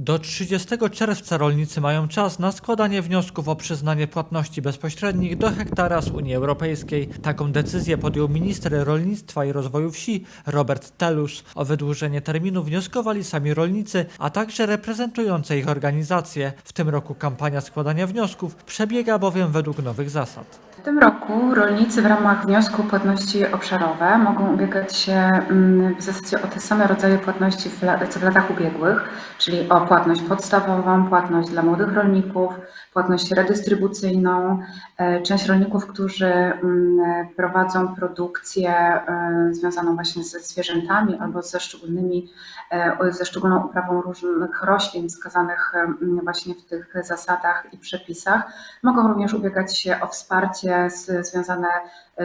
Do 30 czerwca rolnicy mają czas na składanie wniosków o przyznanie płatności bezpośrednich do hektara z Unii Europejskiej. Taką decyzję podjął minister rolnictwa i rozwoju wsi Robert Telus. O wydłużenie terminu wnioskowali sami rolnicy, a także reprezentujące ich organizacje. W tym roku kampania składania wniosków przebiega bowiem według nowych zasad. W tym roku rolnicy w ramach wniosku płatności obszarowe mogą ubiegać się mm, w zasadzie o te same rodzaje płatności co w latach ubiegłych, czyli o płatność podstawową, płatność dla młodych rolników, płatność redystrybucyjną. E, Część rolników, którzy mm, prowadzą produkcję e, związaną właśnie ze zwierzętami albo ze szczególnymi, e, ze szczególną uprawą różnych roślin wskazanych mm, właśnie w tych zasadach i przepisach, mogą również ubiegać się o wsparcie związane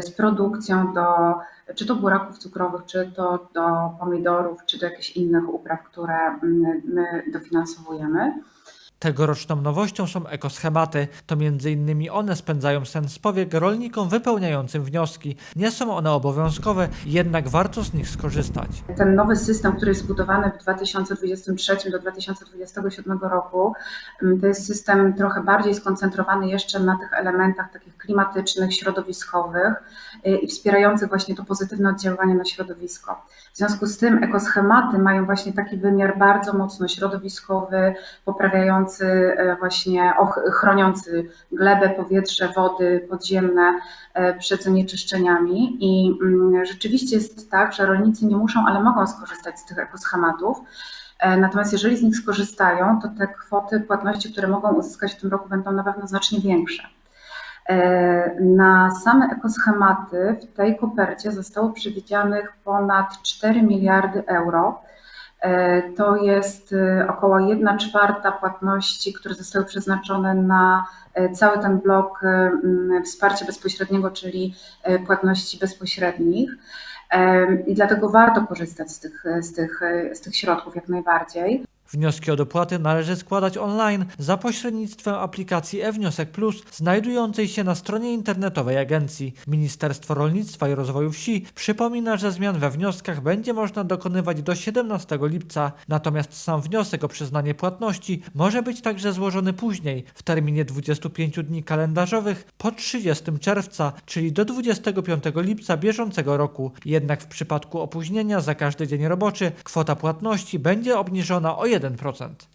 z produkcją do, czy to buraków cukrowych, czy to do pomidorów, czy do jakichś innych upraw, które mm, my dofinansowujemy. Tegoroczną nowością są ekoschematy. To m.in. one spędzają sen z powiek rolnikom wypełniającym wnioski. Nie są one obowiązkowe, jednak warto z nich skorzystać. Ten nowy system, który jest zbudowany w 2023 do 2027 roku, mm, to jest system trochę bardziej skoncentrowany jeszcze na tych elementach takich klimatycznych, środowiskowych y, i wspierających właśnie to pozytywne oddziaływanie na środowisko. W związku z tym ekoschematy mają właśnie taki wymiar bardzo mocno środowiskowy, poprawiający e, właśnie, chroniący glebę, powietrze, wody podziemne e, przed zanieczyszczeniami. I mm, rzeczywiście jest tak, że rolnicy nie muszą, ale mogą skorzystać z tych ekoschematów. E, Natomiast jeżeli z nich skorzystają, to te kwoty płatności, które mogą uzyskać w tym roku, będą na pewno znacznie większe. Na same ekoschematy w tej kopercie zostało przewidzianych ponad 4 miliardy euro. E, To jest e, około 1 czwarta płatności, które zostały przeznaczone na e, cały ten blok wsparcia bezpośredniego, czyli płatności bezpośrednich. I dlatego warto korzystać z tych, z tych, z tych środków jak najbardziej. Wnioski o dopłaty należy składać online za pośrednictwem aplikacji e-Wniosek Plus znajdującej się na stronie internetowej agencji. Ministerstwo Rolnictwa i Rozwoju Wsi przypomina, że zmian we wnioskach będzie można dokonywać do 17 lipca, natomiast sam wniosek o przyznanie płatności może być także złożony później, w terminie 25 dni kalendarzowych po 30 czerwca, czyli do 25 lipca bieżącego roku. Jednak w przypadku opóźnienia za każdy dzień roboczy kwota płatności będzie obniżona o 1%.